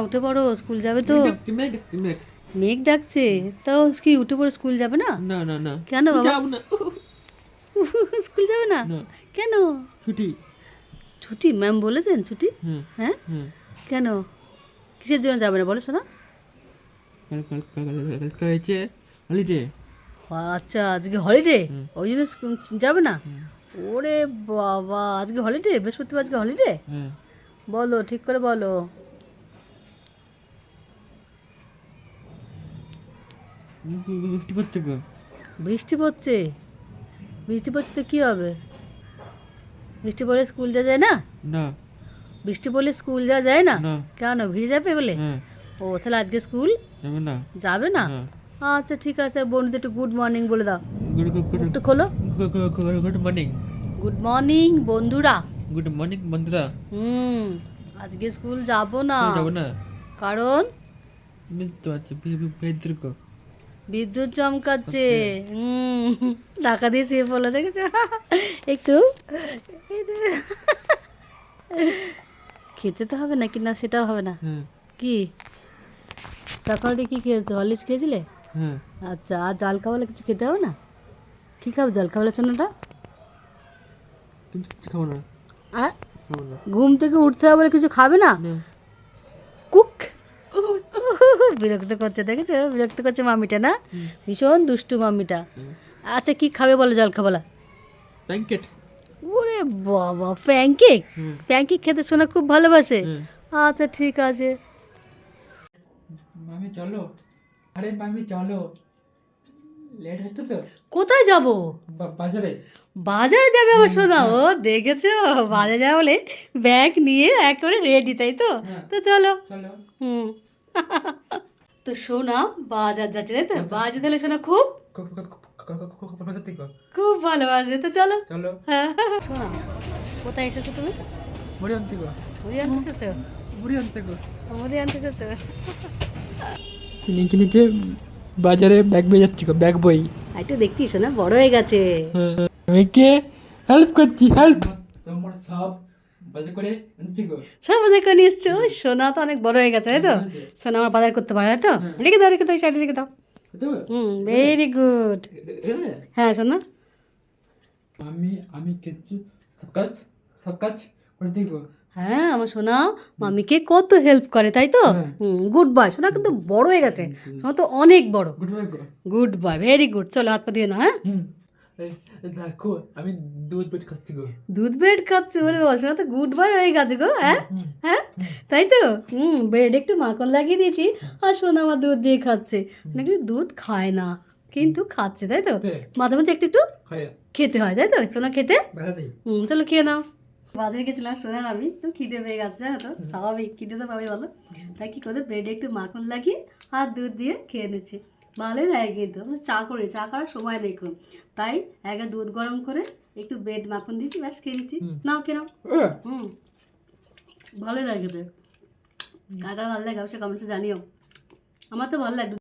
উঠে পড়ো স্কুল যাবে তো। মেঘ ডাকছে তাও কি উঠে পড়ে স্কুল যাবে না? না না না। কেন বাবা? যাব না। স্কুল যাবে না? কেন? ছুটি। ছুটি? ম্যাম বলেছেন ছুটি? হ্যাঁ হ্যাঁ? হ্যাঁ। কেন? কিসের জন্য যাবে না? বলো শোনা। হলিডে আচ্ছা আজকে হলিডে ওই জন্য স্কুল যাবে না? ওরে বাবা আজকে হলিডে বৃহস্পতিবার আজকে হলিডে হ্যাঁ। বলো ঠিক করে বলো। বৃষ্টি পড়ছে বৃষ্টি পড়ছে বৃষ্টি পড়ছে তো কী হবে বৃষ্টি পড়লে স্কুল যাওয়া যায় না না বৃষ্টি পড়লে স্কুল যাওয়া যায় না কেন ভিজে যাবে বলে হ্যাঁ ও তাহলে আজকে স্কুল যাবে না যাবে না হ্যাঁ আচ্ছা ঠিক আছে বন্ধুদের একটু গুড মর্নিং বলে দাও একটু খোলো গুড মর্নিং গুড মর্নিং বন্ধুরা গুড মর্নিং বন্ধুরা হুম আজকে স্কুল যাব না যাব না কারণ গো বিদ্যুৎ চমকাচ্ছে। হুম টাকা দিয়ে শুয়ে পড়ল দেখেছ? একটু। খেতে তো হবে নাকি? না সেটাও হবে না। হ্যাঁ। কি? সকালে কি খেয়েছো? হলিস খেয়েছিলে? হ্যাঁ। আচ্ছা আর জল খাওয়ালে কিছু খেতে হবে না? কী খাব? জল খাওয়ালে সোনাটা? না। ঘুম থেকে উঠতে হবে বলে কিছু খাবে না? না। বিরক্ত করছে দেখেছ? বিরক্ত করছে মামিটা না? ভীষণ দুষ্টু মামিটা। আচ্ছা কি খাবে বলো জল খাবলা প্যাঙ্কেট ওরে বাবা প্যানকেক প্যানকেক খেতে শোনা খুব ভালোবাসে? আচ্ছা ঠিক আছে। মামি চলো। আরে মামি চলো। লেট হচ্ছে তো। কোথায় যাব? বাজারে। বাজারে যাবে আবার শোনা ও দেখেছ? বাজারে যাবে বলে ব্যাগ নিয়ে একেবারে রেডি তাই তো? হ্যাঁ। তো চলো। চলো। হুম। তো শোনা বাজার যাচ্ছে তাই তো? বাজার। দিলে শোনা খুব? খুব ভালোবাসে তো চলো। চলো। হ্যাঁ শোনা কোথায় এসেছ তুমি? মুড়ি আনতে গো। মুড়ি আনতে এসেছ? মুড়ি আনতে গো। মুড়ি আনতে এসেছ? নিচে নিচে বাজারে ব্যাগ বই যাচ্ছি গো ব্যাগ বই। আর একটু দেখতি শোনা বড় হয়ে গেছে। আমি কে? হেল্প করছি হেল্প তোমার সব সব বাজার করে নিয়ে এসছো সোনা তো অনেক বড় হয়ে গেছে তাই তো? সোনা আমার বাজার করতে পারে তাই তো? রেখে দাও রেখে দাও সাইডে রেখে দাও। হুম ভেরি গুড হ্যাঁ শোনা আমি আমি কিছু সব কাজ সব কাজ করে গো। হ্যাঁ আমার সোনা মামিকে কত হেল্প করে তাই তো? হ্যাঁ। গুড বয় সোনা কিন্তু বড় হয়ে গেছে। সোনা তো অনেক বড়। Goodbye good boy very good চলো হাত পা দিয়ে না হ্যাঁ? দেখো আমি দুধ বেট খাচ্ছি গো। দুধ ব্রেড খাচ্ছে ওরে বাবা, তো গুড বয় হয়ে গেছে গো হ্যাঁ? হ্যাঁ? তাই তো? হুম ব্রেড একটু মাখন লাগিয়ে দিয়েছি আর সোনা আমার দুধ দিয়ে খাচ্ছে। নাকি দুধ খায় না কিন্তু খাচ্ছে তাই তো? মাঝে মাঝে একটু একটু খেতে হয় তাই তো? সোনা খেতে? হুম চলো খেয়ে নাও। বাজারে গেছিলাম সোনার আমি তো খিদে পেয়ে গেছে জানো তো? স্বাভাবিক খিদে তো পাবে বলো। তাই কি করে? ব্রেডে একটু মাখন লাগিয়ে আর দুধ দিয়ে খেয়ে নিচ্ছি। ভালোই লাগে কিন্তু আমি চা করি চা করার সময় নেই খুব তাই আগে দুধ গরম করে একটু ব্রেড মাখন দিয়েছি ব্যাস খেয়ে নিচ্ছি। নাও কেন হুম। ভালোই লাগে কার ভালো লাগে অবশ্যই কমেন্টসে জানিও। আমার তো ভালো লাগে।